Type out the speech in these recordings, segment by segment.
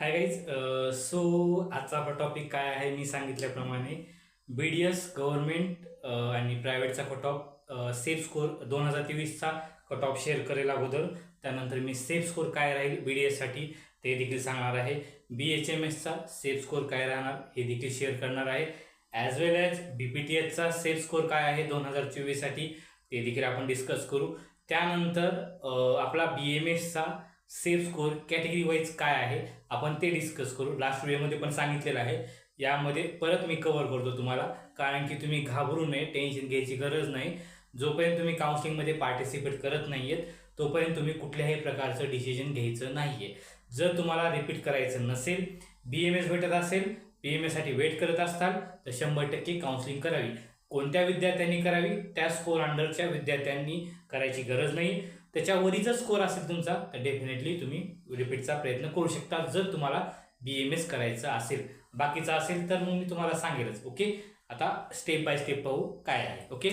Hi guys so आजचा आपला topic काय आहे? मी सांगितल्याप्रमाणे बी डी एस गव्हर्नमेंट आणि प्रायव्हेटचा कट ऑफ सेफ स्कोर दोन हजार तेवीसचा कट ऑफ शेअर करेल अगोदर. त्यानंतर मी सेफ स्कोर काय राहील बी डी एससाठी ते देखील सांगणार आहे. बी एच एम एसचा सेफ स्कोर काय राहणार हे देखील शेअर करणार आहे. As well as B P T एचचा safe score काय आहे दोन हजार चोवीससाठी ते देखील आपण डिस्कस करू. त्यानंतर uh, आपला बी एम एसचा सेफ स्कोर कॅटेगरी वाईज काय आहे आपण ते डिस्कस करू. लास्ट व्हिडिओमध्ये पण सांगितलेलं आहे. यामध्ये परत मी कव्हर करतो तुम्हाला कारण की तुम्ही घाबरू नये टेन्शन घ्यायची गरज नाही. जोपर्यंत तुम्ही काउन्सिलिंगमध्ये पार्टिसिपेट करत नाही आहेत तोपर्यंत तुम्ही कुठल्याही प्रकारचं डिसिजन घ्यायचं नाही आहे जर तुम्हाला रिपीट करायचं नसेल बी एम एस भेटत असेल बी एम एससाठी वेट करत असताल तर शंभर टक्के काउन्सिलिंग करावी. कोणत्या विद्यार्थ्यांनी करावी? त्या स्कोर अंडरच्या विद्यार्थ्यांनी करायची गरज नाही. त्याच्यावरीचा स्कोर असेल तुमचा तर डेफिनेटली तुम्ही रिपीटचा प्रयत्न करू शकता जर तुम्हाला बी एम एस करायचं असेल. बाकीचं असेल तर मग मी तुम्हाला सांगेलच ओके आता स्टेप बाय स्टेप पाहू काय आहे ओके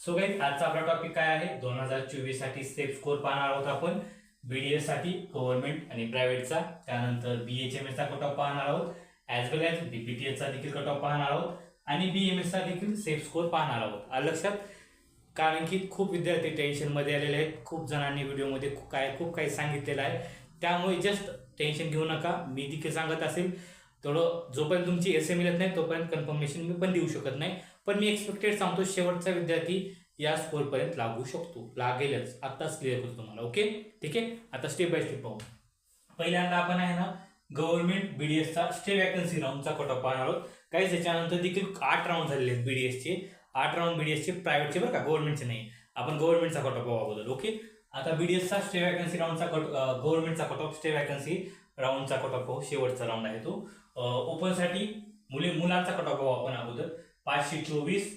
सो गाईज आजचा आपला टॉपिक काय आहे? दोन हजार चोवीससाठी स्टेप स्कोर पाहणार आहोत आपण. बी डी एससाठी गव्हर्नमेंट आणि प्रायव्हेटचा त्यानंतर बी एच एम एसचा कट ऑफ पाहणार आहोत? As well as B P T एचचा देखील कट ऑफ पाहणार आहोत? आणि बी एम एसचा देखील सेफ स्कोर पाहणार आहोत. लक्षात? कारण की खूप विद्यार्थी टेन्शनमध्ये आलेले आहेत. खूप जणांनी व्हिडिओमध्ये खूप काय खूप काही सांगितलेलं आहे. त्यामुळे जस्ट टेन्शन घेऊ नका. मी देखील सांगत असेल. तेवढं जोपर्यंत तुमची एस एम मिळत नाही तोपर्यंत कन्फर्मेशन मी पण देऊ शकत नाही. पण मी एक्सपेक्टेड सांगतो शेवटचा विद्यार्थी या स्कोरपर्यंत लागू शकतो. लागेलच. आत्ताच क्लिअर करतो तुम्हाला. ओके ठीक आहे? आता स्टेप बाय स्टेप पाहू. पहिल्यांदा आपण आहे ना गव्हर्नमेंट बीडीएसचा स्टे वॅकन्सी राऊंडचा कट ऑफ पाहणार आहोत. काही त्याच्यानंतर देखील आठ राऊंड झालेले आहेत बीडीएसचे आठ राऊंड बीडीएसचे प्रायव्हेटचे बरं का? गव्हर्नमेंटचे नाही. आपण गव्हर्नमेंटचा कट ऑफ अगोदर ओके आता बीडीएसचा स्टे वॅकन्सी राऊंडचा कट गव्हर्नमेंटचा कट ऑफ स्टे वॅकन्सी राऊंडचा कट ऑफ शेवटचा राऊंड आहे तो. ओपनसाठी मुले मुलांचा कट ऑफ पाहू आपण अगोदर. पाचशे चोवीस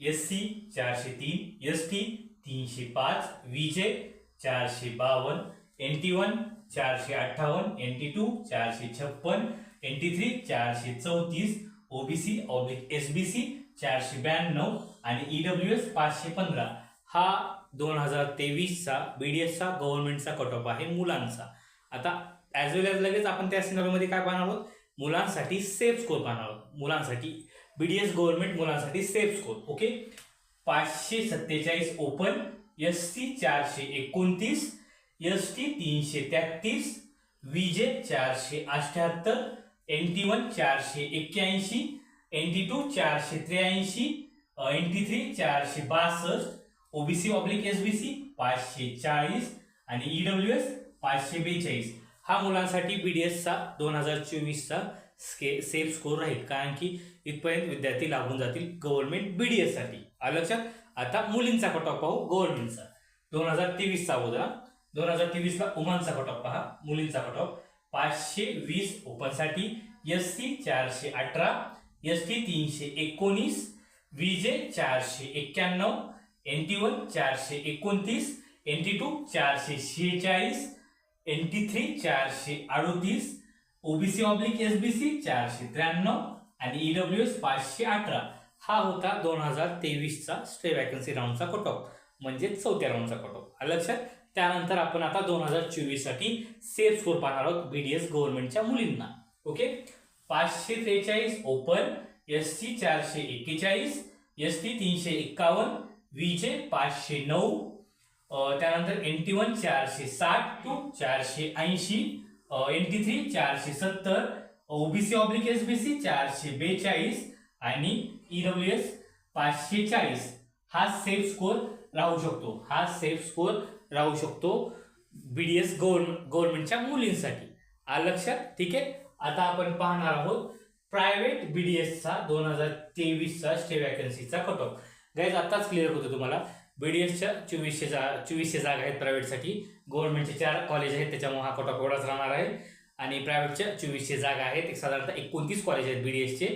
एस सी चारशे तीन एस टी तीनशे पाच विजे चारशे बावन्न एन टी वन चारशे अठ्ठावन्न एन टी टू चारशे छप्पन एन टी थ्री चारशे चौतीस OBC oblique S B C चारशे ब्याण्णव आणि ईडब्ल्यू एस पाचशे पंधरा हा दोन हजार तेवीसचा बी डी एसचा गव्हर्नमेंटचा कट ऑफ आहे मुलांचा. आता ॲज वेल एज लगेच आपण त्या सिनेमामध्ये काय पाहणार आहोत? मुलांसाठी सेफ स्कोर पाहणार आहोत. मुलांसाठी बी डी एस गव्हर्नमेंट मुलांसाठी सेफ स्कोर ओके पाचशे सत्तेचाळीस ओपन एस सी चारशे एकोणतीस एस टी तीनशे तेहतीस विजे चारशे अठ्याहत्तर एन टी वन चारशे एक्क्याऐंशी एन टी टू चारशे त्र्याऐंशी एन टी थ्री चारशे बासष्ट OBC oblique S B C पाचशे चाळीस आणि ईडब्ल्यू एस पाचशे बेचाळीस. हा मुलांसाठी बी डी एसचा दोन हजार चोवीसचा स्के सेफ स्कोर राहील. कारण की इथपर्यंत विद्यार्थी लागून जातील गव्हर्नमेंट बी डी एससाठी आलं लक्षात? आता मुलींचा कट ऑफ पाहू गव्हर्नमेंटचा दोन हजार तेवीसचा अगोदर दोन हजार तेवीसला उमानचा कट ऑफ पहा. मुलींचा कट ऑफ पाचशे वीस ओपनसाठी एस सी चारशे अठरा एस टी तीनशे एकोणीस जे चारशे एक्क्याण्णव एन टी वन चारशे एकोणतीस एन टी टू चारशे शेहेचाळीस एन टी थ्री चारशे अडोतीस OBC oblique S B C चारशे त्र्याण्णव आणि ईडब्ल्यू एस पाचशे अठरा. हा होता दोन हजार तेवीसचा स्टे वॅकन्सी राऊंडचा कट ऑफ म्हणजे चौथ्या राऊंडचा कट ऑफ लक्षात? त्यानंतर आपण आता दोन हजार चोवीससाठी सेफ स्कोर पाहणार आहोत बीडीएस गव्हर्नमेंटच्या मुलींना. ओके? पाचशे त्रेचाळीस ओपन एस सी चारशे एक्केचाळीस एस टी तीनशे एक्कावन्न विजे पाचशे नऊ त्यानंतर एन टी वन चारशे साठ टू चारशे ऐंशी एन टी थ्री चारशे सत्तर OBC oblique S B C चारशे बेचाळीस आणि ईडब्ल्यू एस पाचशे चाळीस. हा सेफ स्कोर राहू शकतो. हा सेफ स्कोर राहू शकतो बी डी एस गव्हर्नमेंटच्या मुलींसाठी. आलं लक्षात? ठीक आहे? आता आपण पाहणार आहोत प्रायव्हेट बी डी एसचा दोन हजार तेवीसचा स्टे वॅकन्सीचा कट ऑफ गाईज आत्ताच क्लिअर होतो तुम्हाला. बी डी एसच्या चोवीसशे जा चोवीसशे जागा आहेत प्रायव्हेटसाठी गव्हर्नमेंटचे चार कॉलेज आहेत त्याच्यामुळे हा कट ऑफ एवढाच राहणार आहे? आणि प्रायव्हेटच्या चोवीसशे जागा आहेत. एक साधारणतः एकोणतीस कॉलेज आहेत बी डी एसचे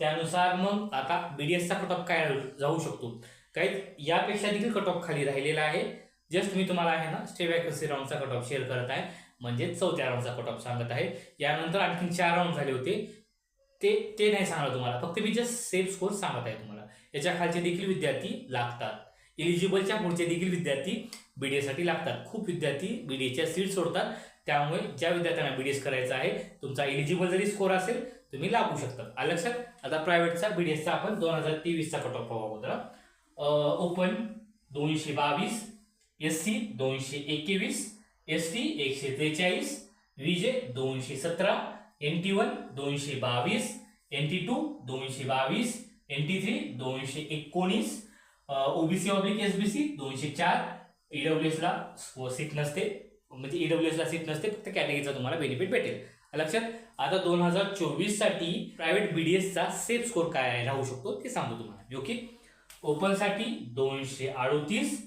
त्यानुसार मग आता बी डी एसचा कट ऑफ काय जाऊ शकतो? काही यापेक्षा देखील कट ऑफ खाली राहिलेला आहे. जस्ट मी तुम्हाला आहे ना स्टे वॅकन्सी राऊंडचा कट ऑफ शेअर करत आहे. म्हणजेच चौथ्या राऊंडचा कट ऑफ सांगत आहे. यानंतर आणखी चार राऊंड झाले होते. ते ते नाही सांगणार तुम्हाला. फक्त मी जस्ट सेफ स्कोर सांगत आहे तुम्हाला. याच्या खालचे देखील विद्यार्थी लागतात. इलिजिबलच्या पुढचे देखील विद्यार्थी बीडीएसाठी लागतात. खूप विद्यार्थी बीडीएच्या सीट सोडतात. त्यामुळे ज्या विद्यार्थ्यांना बीडीएस करायचा आहे तुमचा एलिजिबल जरी स्कोर असेल तुम्ही लागू शकता. आलं लक्षात? आता प्रायव्हेटचा बीडीएसचा आपण दोन हजार तेवीसचा कट ऑफ पाहू अगोदर. ओपन दोनशे बावीस एस सी दोनशे एकवीस एस टी एकशे त्रेचाळीस विजे दोनशे सतरा एन टी वन दोनशे बावीस एन टी टू दोनशे बावीस एन टी थ्री दोनशे एकोणीस OBC oblique S B C दोनशे चार. ईडब्ल्यू एसला सीट नसते. म्हणजे ईडब्ल्यू एसला सीट नसते फक्त कॅटेगरीचा तुम्हाला बेनिफिट भेटेल. लक्षात आता दोन हजार चोवीससाठी प्रायव्हेट बी डी एसचा सेफ स्कोर काय आहे राहू शकतो ते सांगतो तुम्हाला. ओके ओपनसाठी दोनशे अडोतीस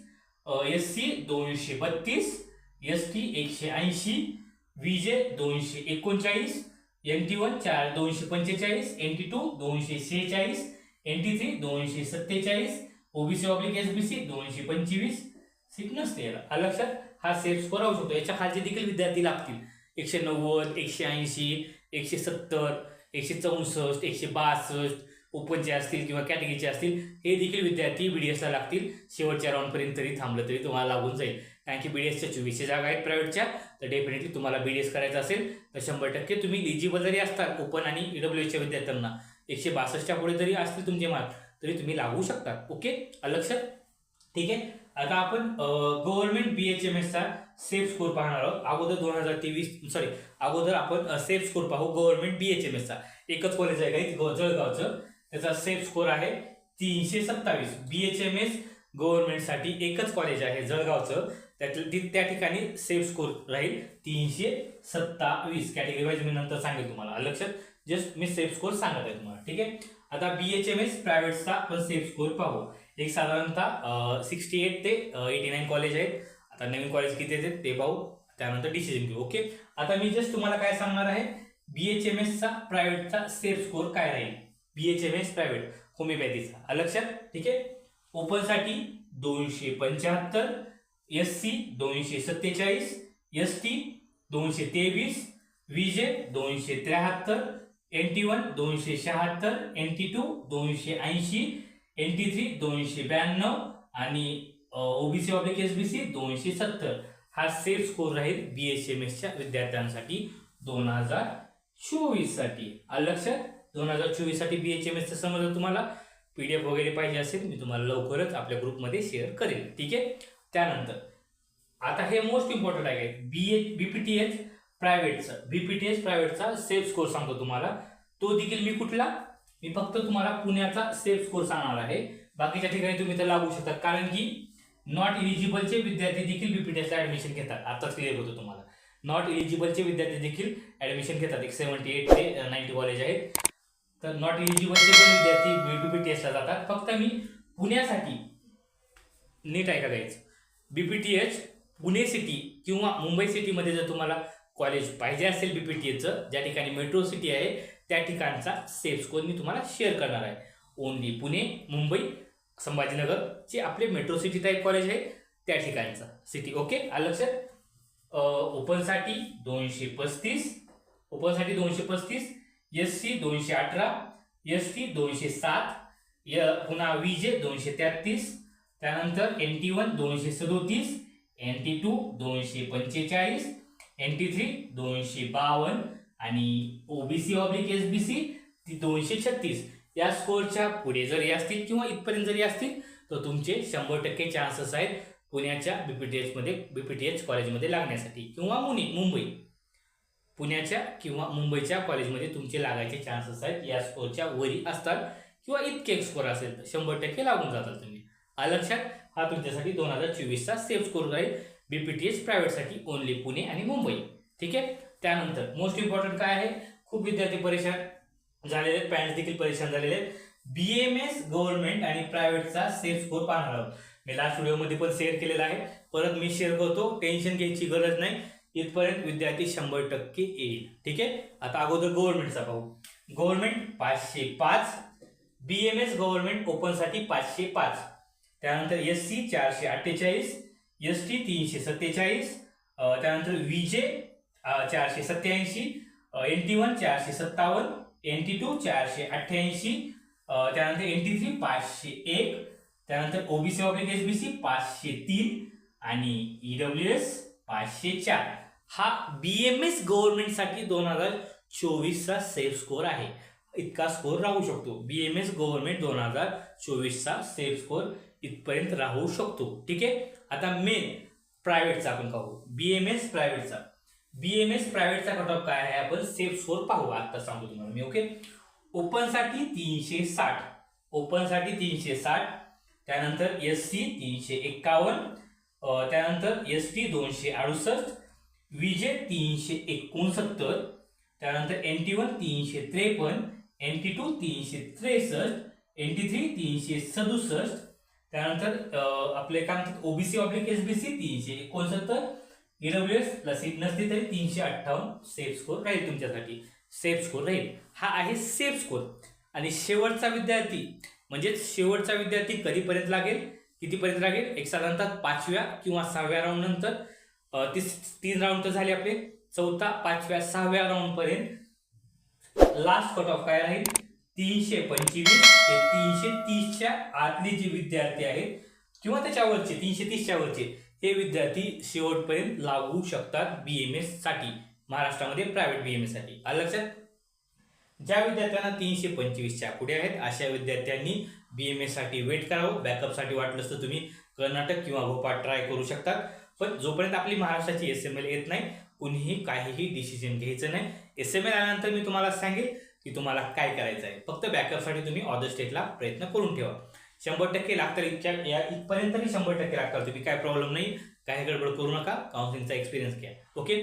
एस सी दोनशे बत्तीस एस टी एकशे ऐंशी विजे दोनशे एकोणचाळीस एन टी वन चार दोनशे पंचेचाळीस एन टी टू दोनशे शेहेचाळीस एन टी थ्री दोनशे सत्तेचाळीस OBC oblique S B C दोनशे पंचवीस. सीट नसते याला. लक्षात हा सेट स्कोर राहू शकतो. याच्या खालचे देखील विद्यार्थी लागतील. एकशे नव्वद एकशे ऐंशी एकशे सत्तर एकशे चौसष्ट एकशे बासष्ट ओपनचे असतील किंवा कॅटेगरीचे असतील हे देखील विद्यार्थी बी डी एसला लागतील. शेवटच्या राऊंडपर्यंत तरी थांबलं तरी तुम्हाला लागून जाईल. कारण की बी डी एसच्या चोवीसशे जागा आहेत प्रायव्हेटच्या तर डेफिनेटली तुम्हाला बी डी एस करायचं असेल तर शंभर टक्के तुम्ही इलिजिबल जरी असतात ओपन आणि ईडब्ल्यू एसच्या विद्यार्थ्यांना एकशे बासष्टच्या पुढे जरी असतील तुमचे मार्क तरी तुम्ही लागू शकता. ओके लक्षात ठीक आहे? आता आपण गव्हर्नमेंट बी एच एम एसचा सेफ स्कोर पाहणार आहोत. अगोदर दोन हजार तेवीस सॉरी अगोदर आपण सेफ स्कोर पाहू गव्हर्नमेंट बी एच एम एसचा एकच कॉलेज आहे काही जळगावचं. त्याचा सेफ स्कोर आहे तीनशे सत्तावीस. बी एच एम एस गव्हर्नमेंटसाठी एकच कॉलेज आहे जळगावचं. त्यातलं त्या ठिकाणी सेफ स्कोर राहील तीनशे सत्तावीस. कॅटेगरी वाईज मी नंतर सांगेल तुम्हाला. लक्षात जस्ट मी सेफ स्कोर सांगत आहे तुम्हाला. ठीक आहे? आता बी एच एम एस प्रायव्हेटचा आपण सेफ स्कोर पाहू. एक साधारणतः सिक्स्टी एट ते एटी नाईन कॉलेज आहेत. आता नवीन कॉलेज किती आहेत ते पाहू. त्यानंतर डिसिजन घेऊ. ओके आता मी जस्ट तुम्हाला काय सांगणार आहे? बी एच एम एसचा प्रायव्हेटचा सेफ स्कोर काय राहील? B H M S private होमिओपॅथीचा. लक्षात? ठीक आहे? ओपनसाठी दोनशे पंच्याहत्तर एस सी दोनशे सत्तेचाळीस एस टी दोनशे तेवीस विजे दोनशे त्र्याहत्तर एन टी वन दोनशे शहात्तर एन टी टू दोनशे ऐंशी एन टी थ्री दोनशे ब्याण्णव आणि OBC oblique S B C दोनशे सत्तर. हा सेफ स्कोर राहील बी एच एम एसच्या विद्यार्थ्यांसाठी दोन हजार चोवीससाठी लक्षात? दोन हजार चोवीससाठी बी एच एम एसचं समजा तुम्हाला पी डी एफ वगैरे पाहिजे असेल मी तुम्हाला लवकरच आपल्या ग्रुपमध्ये शेअर करेन ठीक आहे? त्यानंतर. आता हे मोस्ट इम्पॉर्टंट आहे. B H B P T H प्रायव्हेटचं B P T H प्रायव्हेटचा सेफ स्कोर सांगतो तुम्हाला. तो देखील मी कुठला? मी फक्त तुम्हाला पुण्याचा सेफ स्कोर सांगणार आहे. बाकीच्या ठिकाणी तुम्ही तर लागू शकता. कारण की नॉट इलिजिबलचे विद्यार्थी देखील बीपीटीएसला ऍडमिशन घेतात. आताच क्लिअर होतो तुम्हाला. नॉट इलिजिबलचे विद्यार्थी देखील ऍडमिशन घेतात. एक सेव्हन्टी एट ते नाईन्टी कॉलेज आहेत. तर नॉट इलिजिबलचे पण विद्यार्थी बीपीटीएसला जातात. फक्त मी पुण्यासाठी नीट ऐका द्यायचं. बीपीटीएच पुणे सिटी किंवा मुंबई सिटीमध्ये जर तुम्हाला कॉलेज पाहिजे असेल बीपीटीएचं ज्या ठिकाणी मेट्रो सिटी आहे त्या ठिकाणचा सेफ स्कोर मी तुम्हाला शेअर करणार आहे. ओनली पुणे मुंबई संभाजीनगर जे आपले मेट्रो सिटी टाईप कॉलेज आहे त्या ठिकाणचा सिटी ओके आलं लक्षात? ओपनसाठी दोनशे पस्तीस ओपनसाठी दोनशे पस्तीस एस सी दोनशे अठरा एस टी दोनशे सात य पुन्हा विजे दोनशे तेहतीस त्यानंतर एन टी वन दोनशे सदोतीस एन टी टू दोनशे पंचेचाळीस एन टी थ्री दोनशे बावन्न आणि OBC oblique S B C ती दोनशे छत्तीस. या स्कोरच्या पुढे जरी असतील किंवा इथपर्यंत जरी असतील तर तुमचे शंभर टक्के चान्सेस आहेत पुण्याच्या बीपीटीएचमध्ये बीपीटीएच कॉलेजमध्ये लागण्यासाठी. किंवा मुनी मुंबई. पुण्याच्या किंवा मुंबईच्या कॉलेजमध्ये तुमचे लागायचे चान्सेस आहेत. या स्कोरच्या वरी असतात किंवा इतके स्कोर असेल तर शंभर टक्के लागून जातात तुम्ही. आ लक्षात? हा तुमच्यासाठी दोन हजार चोवीसचा सेफ स्कोर राहील बीपीटीएस प्रायव्हेटसाठी ओनली पुणे आणि मुंबई. ठीक आहे? त्यानंतर मोस्ट इम्पॉर्टंट काय आहे? खूप विद्यार्थी परेशान झालेले आहेत. पॅरेंट्स देखील परेशान झालेले आहेत. बी एम एस गव्हर्नमेंट आणि प्रायव्हेटचा सेफ स्कोर पाहणार आहोत. मी लास्ट व्हिडिओमध्ये पण शेअर केलेला आहे. परत मी शेअर करतो. टेन्शन घ्यायची गरज नाही. इथपर्यंत विद्यार्थी शंभर टक्के येईल. ठीक आहे? आता अगोदर गव्हर्नमेंटचा पाहू. गव्हर्नमेंट पाचशे पाच. बी एम एस गव्हर्नमेंट ओपनसाठी पाचशे पाच. त्यानंतर एस सी चारशे अठ्ठेचाळीस एस टी तीनशे सत्तेचाळीस त्यानंतर विजे चारशे सत्याऐंशी एन टी वन चारशे सत्तावन्न एन टी टू चारशे अठ्ठ्याऐंशी त्यानंतर एन टी थ्री पाचशे एक त्यानंतर OBC oblique S B C पाचशे तीन आणि ईडब्ल्यू एस पाचशे चार. हा बी एम एस गव्हर्नमेंटसाठी दोन हजार चोवीसचा सेफ स्कोर आहे. इतका स्कोर राहू शकतो. बी एम एस गव्हर्नमेंट दोन हजार चोवीसचा सेफ स्कोर इथपर्यंत राहू शकतो. ठीक आहे? आता मेन प्रायव्हेटचा आपण पाहू. बी एम एस प्रायव्हेटचा बी एम एस प्रायव्हेटचा कट ऑफ काय आहे? आपण सेफ स्कोर पाहू. आता सांगतो तुम्हाला मी ओके ओपनसाठी तीनशे साठ. ओपनसाठी तीनशे साठ. त्यानंतर एस सी तीनशे एक्कावन्न. त्यानंतर एस टी दोनशे अडुसष्ट. विजे तीनशे एकोणसत्तर. त्यानंतर एन टी वन तीनशे त्रेपन्न. एन टी टू तीनशे त्रेसष्ट. एन टी थ्री तीनशे सदुसष्ट. त्यानंतर आपले काय म्हणतात OBC oblique S B C तीनशे एकोणसत्तर ईडब्ल्यू एस प्लस नसली तरी तीनशे अठ्ठावन्न सेफ स्कोर राहील तुमच्यासाठी. सेफ स्कोर राहील. हा आहे सेफ स्कोर आणि शेवटचा विद्यार्थी म्हणजेच शेवटचा विद्यार्थी कधीपर्यंत लागेल? कितीपर्यंत लागेल? एक साधारणतः पाचव्या किंवा सहाव्या राऊंड नंतर. तीस तीन राऊंड तर झाले आपले. चौथा पाचव्या सहाव्या राऊंड पर्यंत. लास्ट कट ऑफ काय राहील? तीनशे पंचवीस ते तीनशे तीसच्या आतले जे विद्यार्थी आहेत किंवा त्याच्यावरचे तीनशे तीसच्या वरचे हे विद्यार्थी शेवटपर्यंत लागू शकतात बी एम एससाठी महाराष्ट्रामध्ये प्रायव्हेट बी एम एससाठी. आलं लक्षात? ज्या विद्यार्थ्यांना तीनशे पंचवीसच्या पुढे आहेत अशा विद्यार्थ्यांनी बी एम एससाठी वेट करावं. बॅकअपसाठी वाटलंच तर तुम्ही कर्नाटक किंवा भोपाळ ट्राय करू शकता पण जोपर्यंत आपली महाराष्ट्राची एस एम एल येत नाही कुणीही काहीही डिसिजन घ्यायचं नाही. एस एम एल आल्यानंतर मी तुम्हाला सांगेल की तुम्हाला काय करायचं आहे. फक्त बॅकअपसाठी तुम्ही ऑदर स्टेटला प्रयत्न करून ठेवा. शंभर टक्के लागतात इतक्या या इथपर्यंतही शंभर टक्के लागतात तुम्ही काय प्रॉब्लेम नाही काही गडबड करू नका काउन्सिलिंगचा एक्सपिरियन्स घ्या. ओके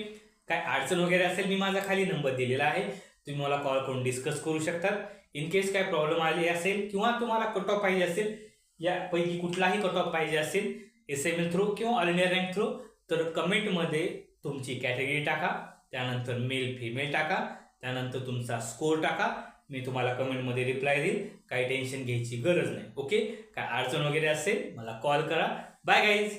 काय अडचण वगैरे असेल मी माझा खाली नंबर दिलेला आहे. तुम्ही मला कॉल करून डिस्कस करू शकतात. इन केस काय प्रॉब्लेम आले असेल किंवा तुम्हाला कट ऑफ पाहिजे असेल यापैकी कुठलाही कट ऑफ पाहिजे असेल एस एम एल थ्रू किंवा ऑल इंडिया रँक थ्रू तर कमेंटमध्ये तुमची कॅटेगरी टाका. त्यानंतर मेल फिमेल टाका. त्यानंतर तुमचा स्कोर टाका. मी तुम्हाला कमेंटमध्ये रिप्लाय देईल. काही टेन्शन घ्यायची गरज नाही. ओके काय अडचण वगैरे असेल मला कॉल करा. Bye guys